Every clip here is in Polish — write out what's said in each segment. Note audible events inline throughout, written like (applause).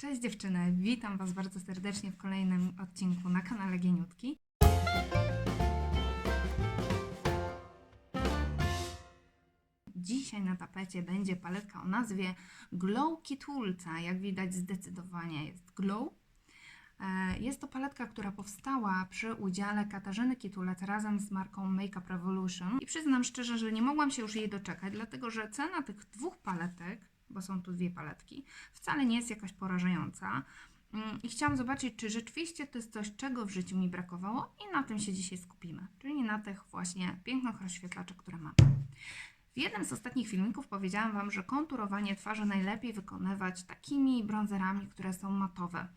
Cześć dziewczyny, witam Was bardzo serdecznie w kolejnym odcinku na kanale Gieniutki. Dzisiaj na tapecie będzie paletka o nazwie Glow Kitulca. Jak widać zdecydowanie jest glow. E, Jest to paletka, która powstała przy udziale Katarzyny Kitulec razem z marką Makeup Revolution. I przyznam szczerze, że nie mogłam się już jej doczekać, dlatego że cena tych dwóch paletek, bo są tu dwie paletki, wcale nie jest jakaś porażająca. Mm, I chciałam zobaczyć, czy rzeczywiście to jest coś, czego w życiu mi brakowało i na tym się dzisiaj skupimy, czyli na tych właśnie pięknych rozświetlaczach, które mam. W jednym z ostatnich filmików powiedziałam Wam, że konturowanie twarzy najlepiej wykonywać takimi bronzerami, które są matowe.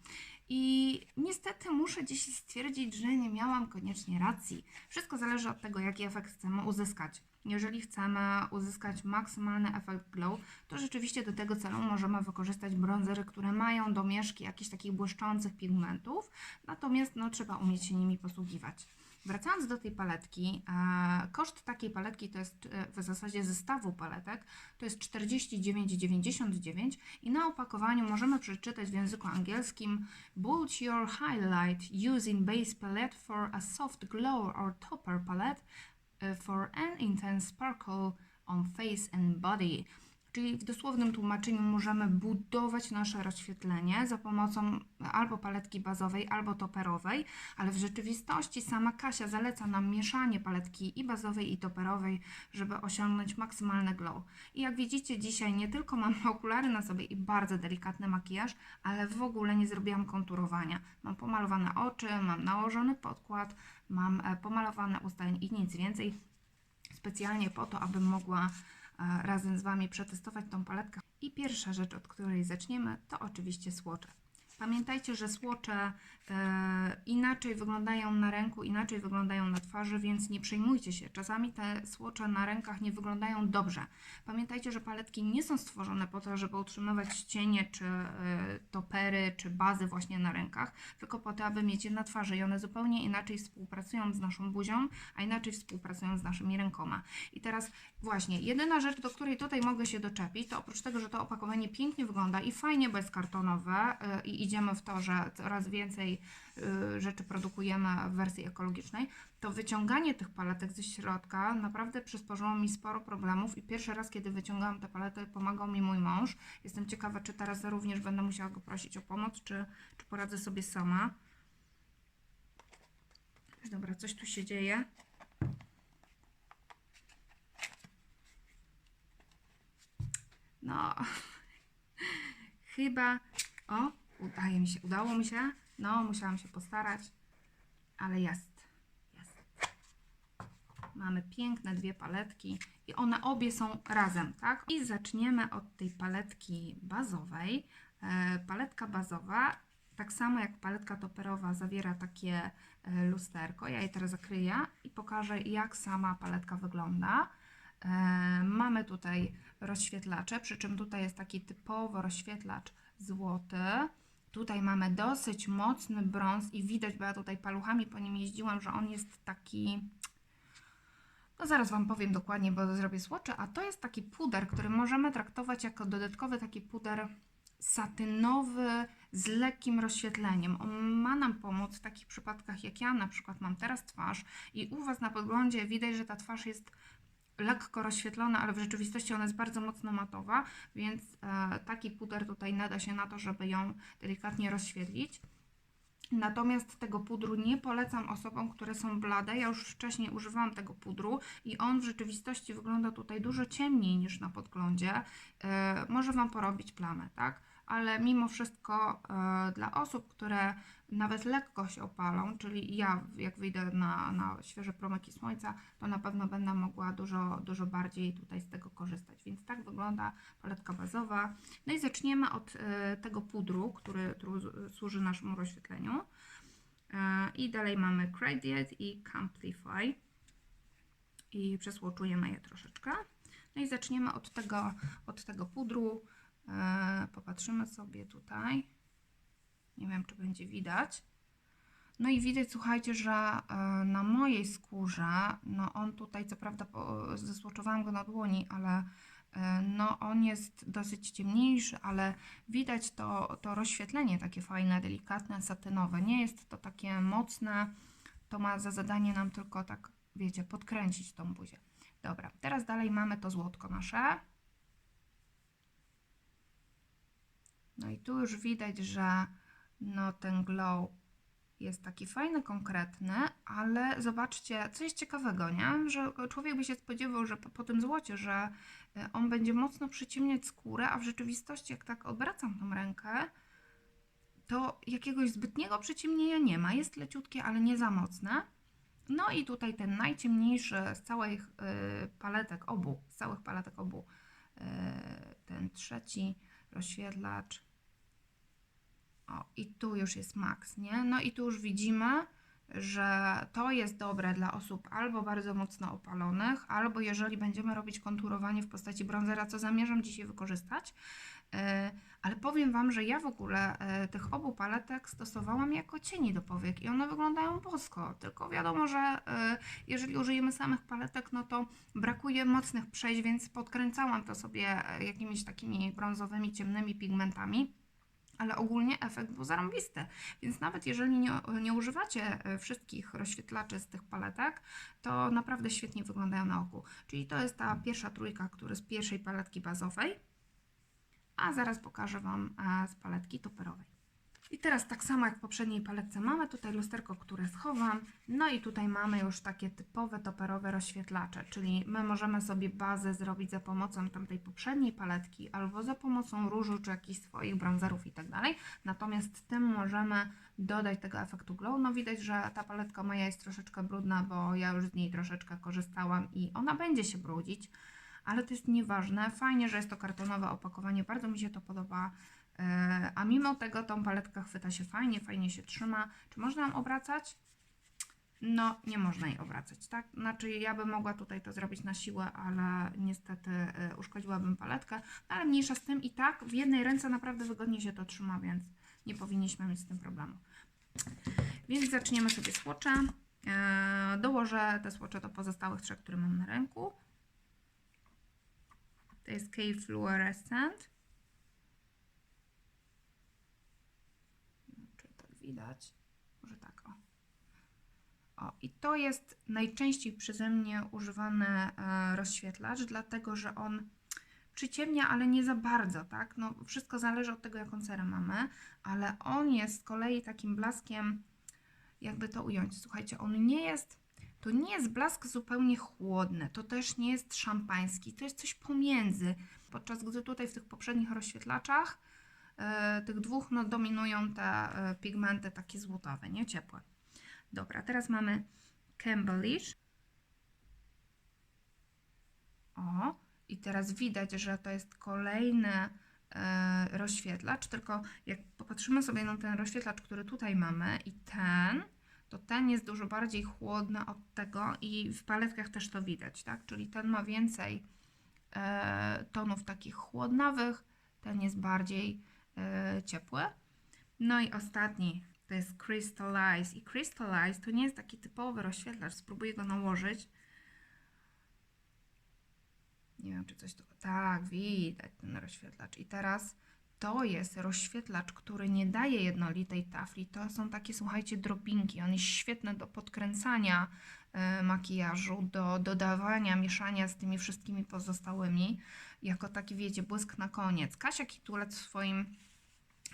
I niestety muszę dziś stwierdzić, że nie miałam koniecznie racji. Wszystko zależy od tego, jaki efekt chcemy uzyskać. Jeżeli chcemy uzyskać maksymalny efekt glow, to rzeczywiście do tego celu możemy wykorzystać bronzery, które mają domieszki jakichś takich błyszczących pigmentów, natomiast no, trzeba umieć się nimi posługiwać. Wracając do tej paletki, e, koszt takiej paletki to jest e, w zasadzie zestawu paletek, to jest 49,99 i na opakowaniu możemy przeczytać w języku angielskim Build your highlight using base palette for a soft glow or topper palette for an intense sparkle on face and body. Czyli w dosłownym tłumaczeniu możemy budować nasze rozświetlenie za pomocą albo paletki bazowej, albo toperowej, ale w rzeczywistości sama Kasia zaleca nam mieszanie paletki i bazowej, i toperowej, żeby osiągnąć maksymalny glow. I jak widzicie dzisiaj nie tylko mam (laughs) okulary na sobie i bardzo delikatny makijaż, ale w ogóle nie zrobiłam konturowania. Mam pomalowane oczy, mam nałożony podkład, mam e, pomalowane usta i nic więcej specjalnie po to, abym mogła e, razem z Wami przetestować tą paletkę. I pierwsza rzecz, od której zaczniemy, to oczywiście słocze. Pamiętajcie, że słocze e, inaczej wyglądają na ręku, inaczej wyglądają na twarzy, więc nie przejmujcie się. Czasami te słocze na rękach nie wyglądają dobrze. Pamiętajcie, że paletki nie są stworzone po to, żeby utrzymywać cienie, czy e, topery, czy bazy właśnie na rękach, tylko po to, aby mieć je na twarzy i one zupełnie inaczej współpracują z naszą buzią, a inaczej współpracują z naszymi rękoma. I teraz właśnie, jedyna rzecz, do której tutaj mogę się doczepić, to oprócz tego, że to opakowanie pięknie wygląda i fajnie, bo jest kartonowe yy, i idziemy w to, że coraz więcej yy, rzeczy produkujemy w wersji ekologicznej, to wyciąganie tych paletek ze środka naprawdę przysporzyło mi sporo problemów i pierwszy raz, kiedy wyciągałam te palety, pomagał mi mój mąż. Jestem ciekawa, czy teraz również będę musiała go prosić o pomoc, czy, czy poradzę sobie sama. Dobra, coś tu się dzieje. No, (laughs) chyba. O, udaje mi się, udało mi się. No, musiałam się postarać, ale jest. Jest. Mamy piękne dwie paletki i one obie są razem, tak? I zaczniemy od tej paletki bazowej. E, paletka bazowa, tak samo jak paletka toperowa, zawiera takie e, lusterko. Ja je teraz zakryję i pokażę, jak sama paletka wygląda. E, mamy tutaj rozświetlacze, przy czym tutaj jest taki typowo rozświetlacz złoty. Tutaj mamy dosyć mocny brąz i widać, bo ja tutaj paluchami po nim jeździłam, że on jest taki... No zaraz Wam powiem dokładnie, bo zrobię słocze, a to jest taki puder, który możemy traktować jako dodatkowy taki puder satynowy z lekkim rozświetleniem. On ma nam pomóc w takich przypadkach, jak ja na przykład mam teraz twarz i u Was na podglądzie widać, że ta twarz jest lekko rozświetlona, ale w rzeczywistości ona jest bardzo mocno matowa, więc e, taki puder tutaj nada się na to, żeby ją delikatnie rozświetlić. Natomiast tego pudru nie polecam osobom, które są blade. Ja już wcześniej używałam tego pudru i on w rzeczywistości wygląda tutaj dużo ciemniej niż na podglądzie. E, może Wam porobić plamę, tak? Ale mimo wszystko e, dla osób, które nawet lekko się opalą, czyli ja jak wyjdę na, na świeże promyki słońca, to na pewno będę mogła dużo, dużo bardziej tutaj z tego korzystać. Więc tak wygląda paletka bazowa. No i zaczniemy od e, tego pudru, który, który służy naszemu rozświetleniu. E, I dalej mamy Gradient i Camplify. I przesłoczujemy je troszeczkę. No i zaczniemy od tego, od tego pudru. E, Popatrzymy sobie tutaj. Nie wiem, czy będzie widać. No i widać, słuchajcie, że e, na mojej skórze, no on tutaj, co prawda, zesłoczowałam go na dłoni, ale e, no on jest dosyć ciemniejszy, ale widać to, to rozświetlenie takie fajne, delikatne, satynowe. Nie jest to takie mocne, to ma za zadanie nam tylko tak, wiecie, podkręcić tą buzię. Dobra, teraz dalej mamy to złotko nasze. No i tu już widać, że no ten glow jest taki fajny, konkretny, ale zobaczcie, coś ciekawego, nie? Że człowiek by się spodziewał, że po, po tym złocie, że y, on będzie mocno przyciemniać skórę, a w rzeczywistości, jak tak obracam tą rękę, to jakiegoś zbytniego przyciemnienia nie ma. Jest leciutkie, ale nie za mocne. No i tutaj ten najciemniejszy z całych y, paletek obu, z całych paletek obu, y, ten trzeci rozświetlacz. O, i tu już jest max, nie? No i tu już widzimy, że to jest dobre dla osób albo bardzo mocno opalonych, albo jeżeli będziemy robić konturowanie w postaci bronzera, co zamierzam dzisiaj wykorzystać. E, Ale powiem Wam, że ja w ogóle e, tych obu paletek stosowałam jako cieni do powiek i one wyglądają bosko. Tylko wiadomo, że e, jeżeli użyjemy samych paletek, no to brakuje mocnych przejść, więc podkręcałam to sobie jakimiś takimi brązowymi, ciemnymi pigmentami ale ogólnie efekt był zarąbisty. Więc nawet jeżeli nie, nie używacie e, wszystkich rozświetlaczy z tych paletek, to naprawdę świetnie wyglądają na oku. Czyli to jest ta pierwsza trójka, która z pierwszej paletki bazowej, a zaraz pokażę Wam e, z paletki toperowej. I teraz tak samo jak w poprzedniej paletce mamy tutaj lusterko, które schowam, no i tutaj mamy już takie typowe toperowe rozświetlacze, czyli my możemy sobie bazę zrobić za pomocą tamtej poprzedniej paletki albo za pomocą różu czy jakichś swoich bronzerów i tak dalej. Natomiast tym możemy dodać tego efektu glow. No widać, że ta paletka moja jest troszeczkę brudna, bo ja już z niej troszeczkę korzystałam i ona będzie się brudzić, ale to jest nieważne. Fajnie, że jest to kartonowe opakowanie, bardzo mi się to podoba. E, A mimo tego tą paletkę chwyta się fajnie, fajnie się trzyma. Czy można ją obracać? No, nie można jej obracać, tak? Znaczy, ja bym mogła tutaj to zrobić na siłę, ale niestety e, uszkodziłabym paletkę. No, ale mniejsza z tym i tak w jednej ręce naprawdę wygodnie się to trzyma, więc nie powinniśmy mieć z tym problemu. Więc zaczniemy sobie słocze. E, Dołożę te słocze do pozostałych trzech, które mam na ręku. To jest K Fluorescent. Czy to widać? Może tak, o. O, i to jest najczęściej przeze mnie używany e, rozświetlacz, dlatego że on przyciemnia, ale nie za bardzo, tak? No, wszystko zależy od tego, jaką cerę mamy, ale on jest z kolei takim blaskiem, jakby to ująć. Słuchajcie, on nie jest, to nie jest blask zupełnie chłodny, to też nie jest szampański, to jest coś pomiędzy. Podczas gdy tutaj w tych poprzednich rozświetlaczach, tych dwóch, no, dominują te e, pigmenty takie złotowe, nie ciepłe. Dobra, teraz mamy Campbellish. O, i teraz widać, że to jest kolejny e, rozświetlacz, tylko jak popatrzymy sobie na ten rozświetlacz, który tutaj mamy i ten, to ten jest dużo bardziej chłodny od tego i w paletkach też to widać, tak? Czyli ten ma więcej e, tonów takich chłodnawych, ten jest bardziej e, ciepły. No i ostatni to jest Crystallize. I Crystallize to nie jest taki typowy rozświetlacz. Spróbuję go nałożyć. Nie wiem, czy coś tu. Tak, widać ten rozświetlacz. I teraz to jest rozświetlacz, który nie daje jednolitej tafli. To są takie, słuchajcie, drobinki. On jest świetny do podkręcania e, makijażu, do dodawania, mieszania z tymi wszystkimi pozostałymi. Jako taki, wiecie, błysk na koniec. Kasia Kitulec w swoim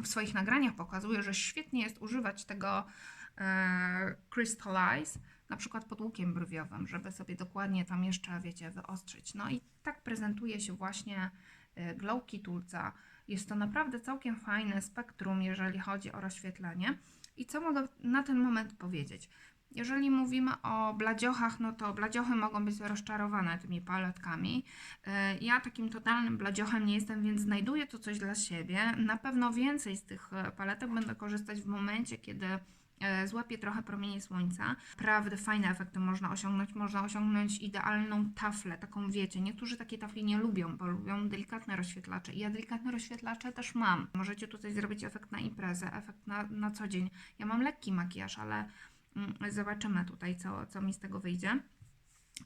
w swoich nagraniach pokazuje, że świetnie jest używać tego e, Crystallize, na przykład pod łukiem brwiowym, żeby sobie dokładnie tam jeszcze, wiecie, wyostrzyć. No i tak prezentuje się właśnie e, Glow Kitulca. Jest to naprawdę całkiem fajne spektrum, jeżeli chodzi o rozświetlenie. I co mogę na ten moment powiedzieć? Jeżeli mówimy o bladziochach, no to bladziochy mogą być rozczarowane tymi paletkami. E, Ja takim totalnym bladziochem nie jestem, więc znajduję tu coś dla siebie. Na pewno więcej z tych e, paletek będę korzystać w momencie, kiedy e, złapię trochę promieni słońca. Naprawdę fajne efekty można osiągnąć. Można osiągnąć idealną taflę, taką wiecie. Niektórzy takiej tafli nie lubią, bo lubią delikatne rozświetlacze. Ja delikatne rozświetlacze też mam. Możecie tutaj zrobić efekt na imprezę, efekt na, na co dzień. Ja mam lekki makijaż, ale Mm, Zobaczymy tutaj, co, co mi z tego wyjdzie.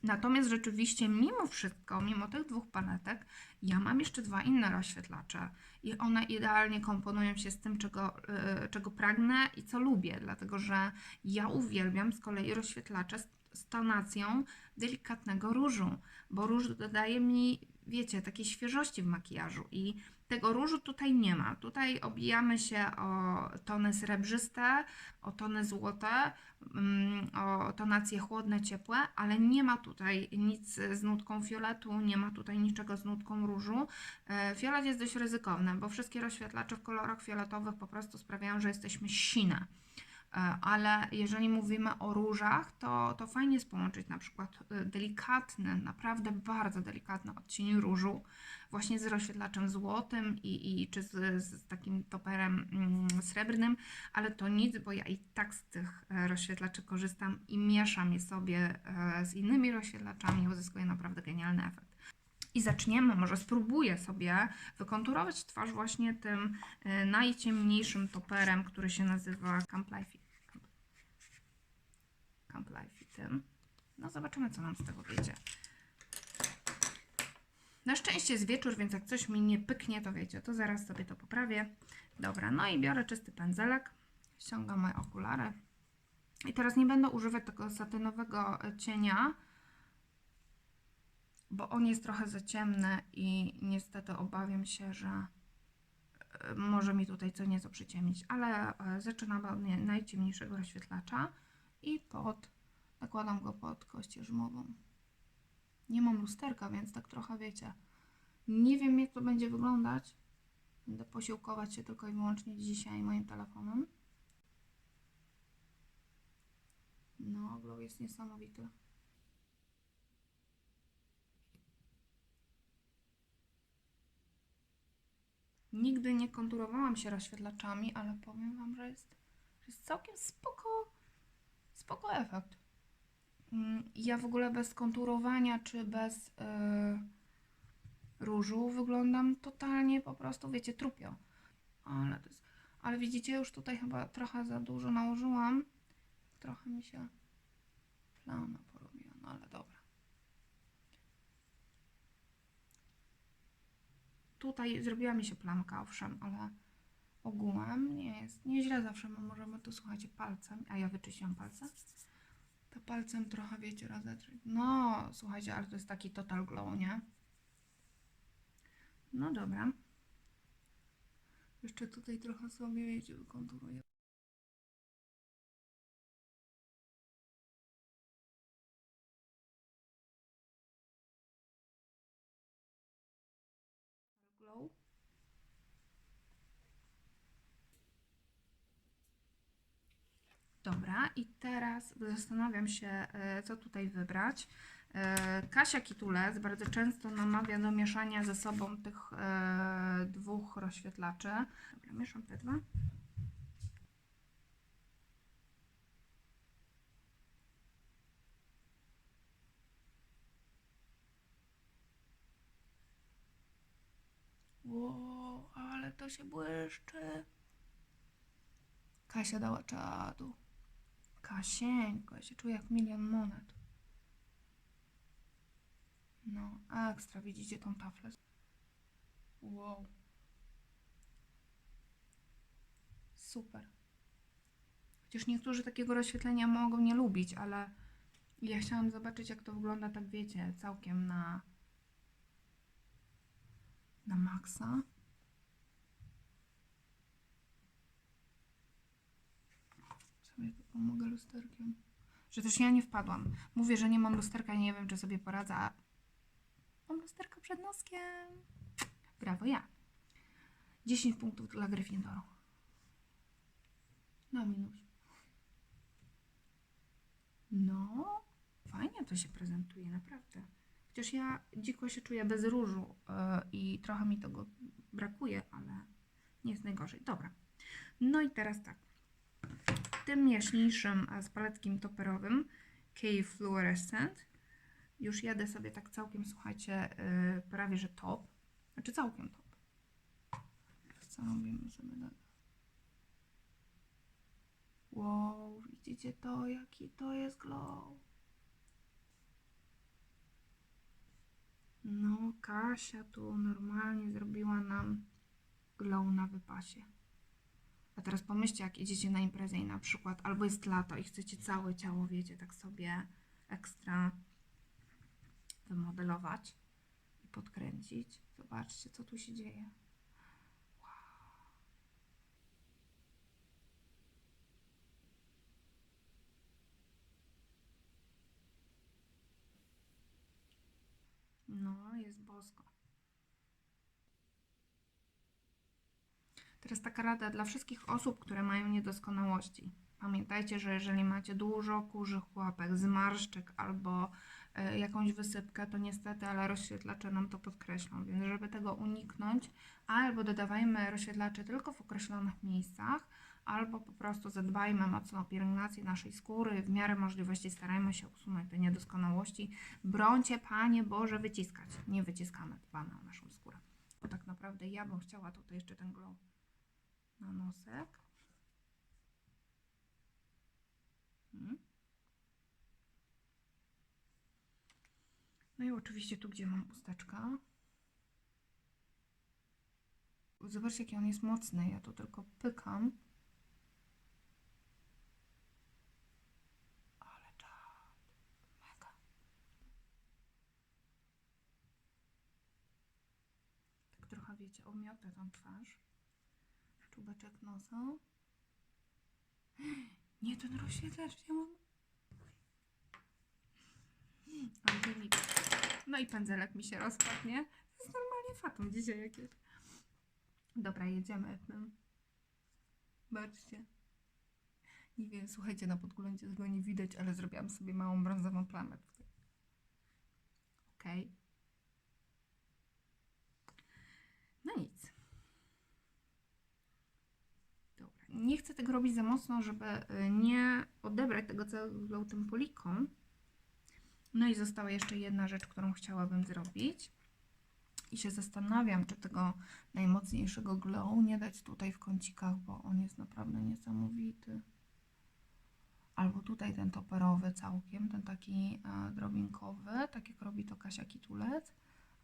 Natomiast rzeczywiście, mimo wszystko, mimo tych dwóch paletek, ja mam jeszcze dwa inne rozświetlacze i one idealnie komponują się z tym, czego, yy, czego pragnę i co lubię, dlatego że ja uwielbiam z kolei rozświetlacze z, z tonacją delikatnego różu, bo róż dodaje mi, wiecie, takiej świeżości w makijażu i tego różu tutaj nie ma. Tutaj obijamy się o tony srebrzyste, o tony złote, mm, o tonacje chłodne, ciepłe, ale nie ma tutaj nic z nutką fioletu, nie ma tutaj niczego z nutką różu. E, Fiolet jest dość ryzykowny, bo wszystkie rozświetlacze w kolorach fioletowych po prostu sprawiają, że jesteśmy sine. E, Ale jeżeli mówimy o różach, to, to fajnie jest połączyć na przykład e, delikatny, naprawdę bardzo delikatny odcień różu, właśnie z rozświetlaczem złotym i, i czy z, z takim toperem mm, srebrnym, ale to nic, bo ja i tak z tych e, rozświetlaczy korzystam i mieszam je sobie z innymi rozświetlaczami i uzyskuję naprawdę genialny efekt. I zaczniemy, może spróbuję sobie wykonturować twarz właśnie tym najciemniejszym toperem, który się nazywa Camp Life. Camp Life tym. No zobaczymy, co nam z tego wyjdzie. Na szczęście jest wieczór, więc jak coś mi nie pyknie, to wiecie, to zaraz sobie to poprawię. Dobra, no i biorę czysty pędzelek, ściągam moje okulary. I teraz nie będę używać tego satynowego e, cienia, bo on jest trochę za ciemny i niestety obawiam się, że e, może mi tutaj co nieco przyciemnić, ale e, zaczynamy od nie- najciemniejszego rozświetlacza i pod, nakładam go pod kość jarzmową. Nie mam lusterka, więc tak trochę wiecie. Nie wiem, jak to będzie wyglądać. Będę posiłkować się tylko i wyłącznie dzisiaj moim telefonem. No, glow jest niesamowity. Nigdy nie konturowałam się rozświetlaczami, ale powiem Wam, że jest, że jest całkiem spoko, spoko efekt. Mm, Ja w ogóle bez konturowania czy bez yy, różu wyglądam totalnie po prostu, wiecie, trupio. Ale, jest, ale widzicie, już tutaj chyba trochę za dużo nałożyłam. Trochę mi się plama porobiła, no ale dobra. Tutaj zrobiła mi się plamka, owszem, ale ogółem nie jest, nieźle zawsze my możemy to, słuchajcie, palcem, a ja wyczyściłam palce to palcem trochę, wiecie, rozetrzeć. No, słuchajcie, ale to jest taki total glow, nie? No dobra. Jeszcze tutaj trochę sobie, wiecie, wykonturuję. Glow. Dobra, i teraz zastanawiam się, e, co tutaj wybrać. E, Kasia Kitulec bardzo często namawia do mieszania ze sobą tych e, dwóch rozświetlaczy. Dobra, mieszam te dwa. Wow, ale to się błyszczy. Kasia dała czadu. Kasieńko, ja się czuję jak milion monet. No, ekstra, widzicie tą taflę? Wow. Super. Chociaż niektórzy takiego rozświetlenia mogą nie lubić, ale ja chciałam zobaczyć, jak to wygląda, tak wiecie, całkiem na na maksa. Sobie tu pomogę lusterkiem. Że też ja nie wpadłam. Mówię, że nie mam lusterka i nie wiem, czy sobie poradzę, a mam lusterko przed noskiem. Brawo ja. 10 punktów dla Gryffindoru. No minus. No, fajnie to się prezentuje, naprawdę. Chociaż ja dziko się czuję bez różu yy, i trochę mi tego brakuje, ale nie jest najgorzej. Dobra. No i teraz tak. Tym jaśniejszym z paletkiem toperowym Cave Fluorescent już jadę sobie tak całkiem, słuchajcie, yy, prawie że top. Znaczy całkiem top. Co robimy sobie tak? Wow, widzicie to? Jaki to jest glow? No, Kasia tu normalnie zrobiła nam glow na wypasie. A teraz pomyślcie, jak idziecie na imprezę i na przykład albo jest lato i chcecie całe ciało, wiecie, tak sobie ekstra wymodelować i podkręcić. Zobaczcie, co tu się dzieje. No, jest bosko. Teraz taka rada dla wszystkich osób, które mają niedoskonałości. Pamiętajcie, że jeżeli macie dużo kurzych łapek, zmarszczek albo e, jakąś wysypkę, to niestety, ale rozświetlacze nam to podkreślą. Więc żeby tego uniknąć, albo dodawajmy rozświetlacze tylko w określonych miejscach, albo po prostu zadbajmy mocno o pielęgnację naszej skóry. W miarę możliwości starajmy się usunąć te niedoskonałości. Brońcie, Panie Boże, wyciskać. Nie wyciskamy, dbamy o naszą skórę. Bo tak naprawdę ja bym chciała tutaj jeszcze ten glow na nosek. Hmm. No i oczywiście tu, gdzie mam usteczka. Zobaczcie, jaki on jest mocny. Ja tu tylko pykam. Ale czad. Mega. Tak trochę, wiecie, omiotę tą twarz. Czubeczek nosa. (gasps) Nie, ten rozświetlacz, ja mam... Angelika. No i pędzelek mi się rozpadł, nie? To jest normalnie fatum dzisiaj jakieś. Dobra, jedziemy. Zobaczcie. Nie wiem, słuchajcie, na podglądzie tego nie widać, ale zrobiłam sobie małą brązową plamę tutaj. Okej. No nic. Dobra. Nie chcę tego robić za mocno, żeby y, nie odebrać tego całego tym polikom. No i została jeszcze jedna rzecz, którą chciałabym zrobić. I się zastanawiam, czy tego najmocniejszego glow nie dać tutaj w kącikach, bo on jest naprawdę niesamowity. Albo tutaj ten toperowy całkiem, ten taki e, drobinkowy, tak jak robi to Kasia Kitulec.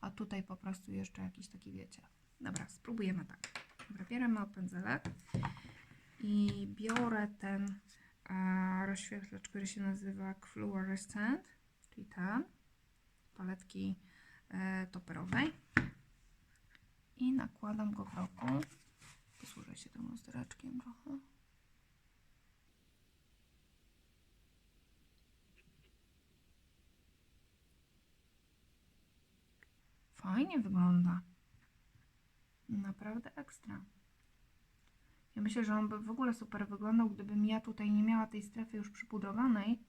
A tutaj po prostu jeszcze jakiś taki, wiecie. Dobra, spróbujemy tak. Dobra, bierzemy pędzelek i biorę ten e, rozświetlacz, który się nazywa Fluorescent, czyli ten, paletki e, toperowej i nakładam go w roku. Posłużę się tym lustereczkiem trochę. Fajnie wygląda. Naprawdę ekstra. Ja myślę, że on by w ogóle super wyglądał, gdybym ja tutaj nie miała tej strefy już przypudrowanej,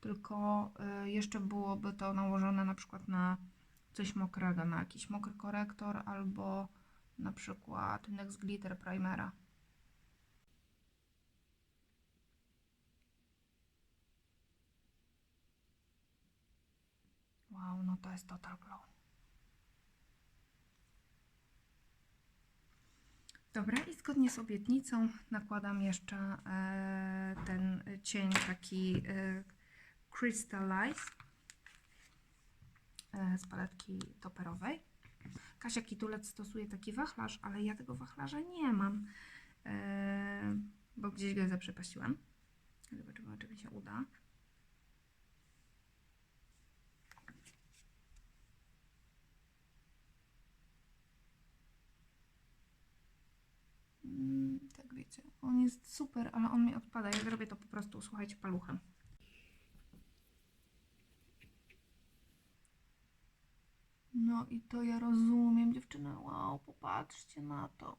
tylko y, jeszcze byłoby to nałożone na przykład na coś mokrego, na jakiś mokry korektor albo na przykład Next Glitter Primera. Wow, no to jest Total Glow. Dobra, i zgodnie z obietnicą nakładam jeszcze e, ten cień taki e, Crystallize e, z paletki toperowej. Kasia Kitulec stosuje taki wachlarz, ale ja tego wachlarza nie mam, e, bo gdzieś go zaprzepaściłam. Zobaczymy, czy mi się uda. Tak wiecie, on jest super, ale on mi odpada. Ja zrobię to po prostu, słuchajcie, paluchem. No i to ja rozumiem, dziewczyny. Wow, popatrzcie na to.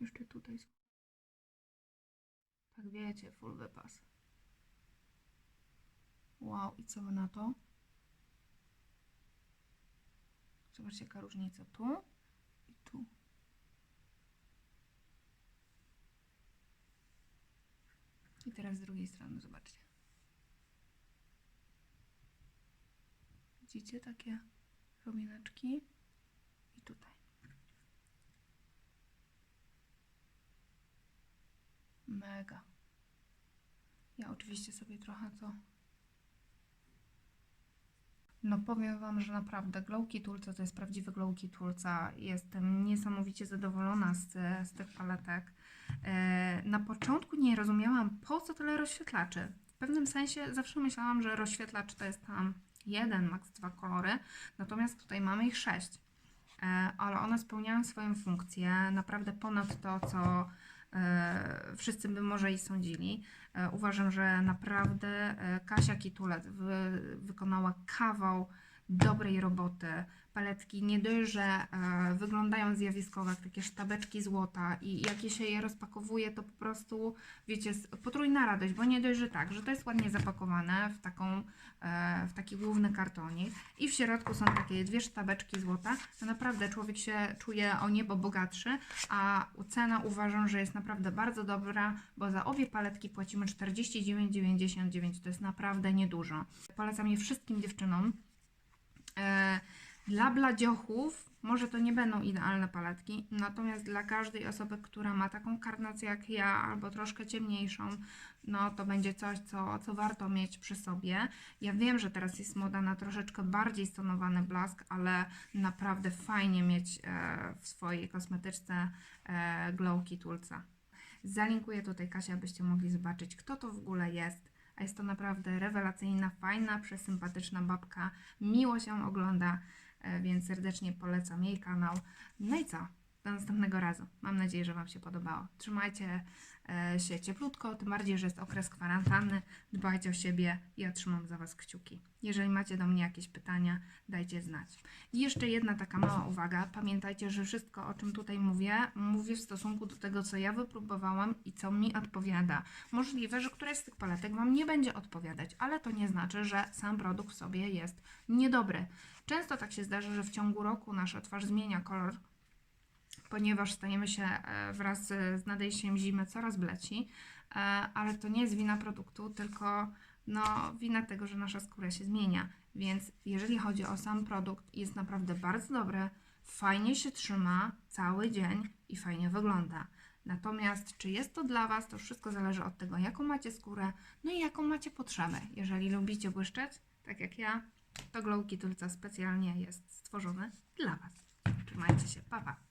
Jeszcze tutaj. Tak wiecie, full wypas. Wow, i co wy na to? Zobaczcie, jaka różnica tu i tu. I teraz z drugiej strony, zobaczcie. Widzicie takie romineczki? I tutaj. Mega. Ja oczywiście sobie trochę to. No powiem Wam, że naprawdę Glowki Tulca to jest prawdziwy Glowki Tulca. Jestem niesamowicie zadowolona z, z tych paletek. E, na początku nie rozumiałam, po co tyle rozświetlaczy. W pewnym sensie zawsze myślałam, że rozświetlacz to jest tam jeden, maks dwa kolory, natomiast tutaj mamy ich sześć. E, ale one spełniają swoją funkcję naprawdę ponad to, co wszyscy by może i sądzili. E, Uważam, że naprawdę e, Kasia Kitulet wy, wykonała kawał dobrej roboty. Paletki nie dość, że e, wyglądają zjawiskowo jak takie sztabeczki złota i jak się je rozpakowuje, to po prostu, wiecie, potrójna radość, bo nie dość, że tak, że to jest ładnie zapakowane w, taką, e, w taki główny kartonik i w środku są takie dwie sztabeczki złota, to naprawdę człowiek się czuje o niebo bogatszy, a cena uważam, że jest naprawdę bardzo dobra, bo za obie paletki płacimy 49,99, to jest naprawdę niedużo. Polecam je wszystkim dziewczynom. E, Dla bladziochów może to nie będą idealne paletki, natomiast dla każdej osoby, która ma taką karnację jak ja, albo troszkę ciemniejszą, no to będzie coś, co, co warto mieć przy sobie. Ja wiem, że teraz jest moda na troszeczkę bardziej stonowany blask, ale naprawdę fajnie mieć e, w swojej kosmetyczce e, glowki tulca. Zalinkuję tutaj Kasia, abyście mogli zobaczyć, kto to w ogóle jest. A jest to naprawdę rewelacyjna, fajna, przesympatyczna babka. Miło się ogląda, e, więc serdecznie polecam jej kanał. No i co? Do następnego razu. Mam nadzieję, że Wam się podobało. Trzymajcie e, się cieplutko, tym bardziej, że jest okres kwarantanny. Dbajcie o siebie i otrzymam za Was kciuki. Jeżeli macie do mnie jakieś pytania, dajcie znać. I jeszcze jedna taka mała uwaga. Pamiętajcie, że wszystko, o czym tutaj mówię, mówię w stosunku do tego, co ja wypróbowałam i co mi odpowiada. Możliwe, że któraś z tych paletek Wam nie będzie odpowiadać, ale to nie znaczy, że sam produkt w sobie jest niedobry. Często tak się zdarza, że w ciągu roku nasza twarz zmienia kolor, ponieważ stajemy się e, wraz z nadejściem zimy coraz bleci, e, ale to nie jest wina produktu, tylko no, wina tego, że nasza skóra się zmienia. Więc jeżeli chodzi o sam produkt, jest naprawdę bardzo dobry, fajnie się trzyma cały dzień i fajnie wygląda. Natomiast czy jest to dla Was, to wszystko zależy od tego, jaką macie skórę, no i jaką macie potrzebę. Jeżeli lubicie błyszczeć, tak jak ja, to Glow Kitulca specjalnie jest stworzony dla Was. Trzymajcie się, pa pa!